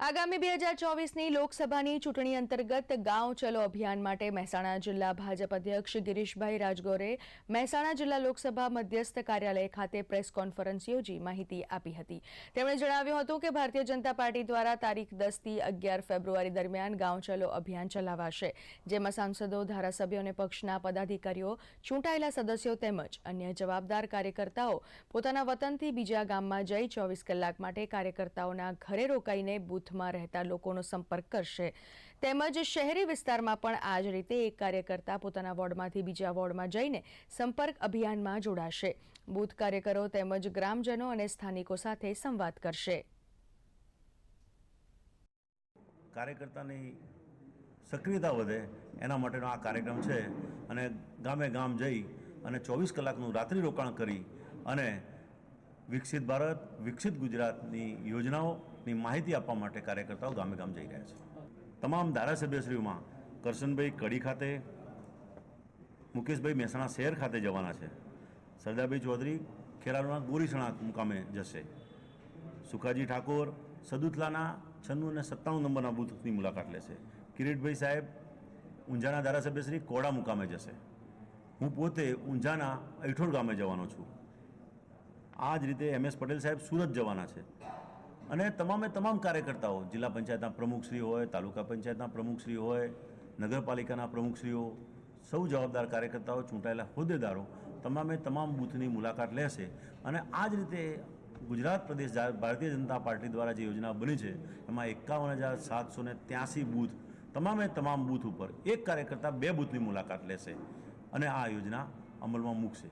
આગામી બે હજાર ચોવીસની લોકસભાની ચૂંટણી અંતર્ગત ગાંવ ચલો અભિયાન માટે મહેસાણા જિલ્લા ભાજપ અધ્યક્ષ ગિરીશભાઈ રાજગોરે મહેસાણા જિલ્લા લોકસભા મધ્યસ્થ કાર્યાલય ખાતે પ્રેસ કોન્ફરન્સ યોજી માહિતી આપી હતી. તેમણે જણાવ્યું હતું કે ભારતીય જનતા પાર્ટી દ્વારા તારીખ દસથી અગિયાર ફેબ્રુઆરી દરમિયાન ગાંવ ચલો અભિયાન ચલાવાશે, જેમાં સાંસદો, ધારાસભ્યો અને પક્ષના પદાધિકારીઓ, ચૂંટાયેલા સદસ્યો તેમજ અન્ય જવાબદાર કાર્યકર્તાઓ પોતાના વતનથી બીજા ગામમાં જઈ ચોવીસ કલાક માટે કાર્યકર્તાઓના ઘરે રોકાઈને બૂથમાં રહેતા લોકોનો સંપર્ક કરશે. તેમજ શહેરી વિસ્તારમાં પણ આ જ રીતે એક કાર્યકર્તા પોતાના વોર્ડમાંથી બીજા વોર્ડમાં જઈને સંપર્ક અભિયાનમાં જોડાશે. બૂથ કાર્યકરો તેમજ ગ્રામજનો અને સ્થાનિકો સાથે સંવાદ કરશે. કાર્યકર્તાની સક્રિયતા વધે એના માટેનો આ કાર્યક્રમ છે અને ગામે ગામ જઈ અને ચોવીસ કલાકનું રાત્રિ રોકાણ કરી અને વિકસિત ભારત, વિકસિત ગુજરાતની યોજનાઓની માહિતી આપવા માટે કાર્યકર્તાઓ ગામે ગામ જઈ રહ્યા છે. તમામ ધારાસભ્યશ્રીઓમાં કરશનભાઈ કડી ખાતે, મુકેશભાઈ મહેસાણા શહેર ખાતે જવાના છે. સરદારભાઈ ચૌધરી ખેરાલુના ગોરીસણા મુકામે જશે. સુખાજી ઠાકોર સદુતલાના છન્નું અને સત્તાણું નંબરના બૂથની મુલાકાત લેશે. કિરીટભાઈ સાહેબ, ઊંઝાના ધારાસભ્યશ્રી કોડા મુકામે જશે. હું પોતે ઊંઝાના અઠોડ ગામે જવાનો છું. આ જ રીતે એમ એસ પટેલ સાહેબ સુરત જવાના છે. અને તમામે તમામ કાર્યકર્તાઓ, જિલ્લા પંચાયતના પ્રમુખશ્રી હોય, તાલુકા પંચાયતના પ્રમુખશ્રી હોય, નગરપાલિકાના પ્રમુખશ્રીઓ, સૌ જવાબદાર કાર્યકર્તાઓ, ચૂંટાયેલા હોદ્દેદારો તમામે તમામ બૂથની મુલાકાત લેશે. અને આ જ રીતે ગુજરાત પ્રદેશ ભારતીય જનતા પાર્ટી દ્વારા જે યોજના બની છે, એમાં એકાવન હજાર સાતસો ને ત્યાસી બૂથ, તમામે તમામ બૂથ ઉપર એક કાર્યકર્તા બે બૂથની મુલાકાત લેશે. અને આ યોજના અમલમાં મૂકશે.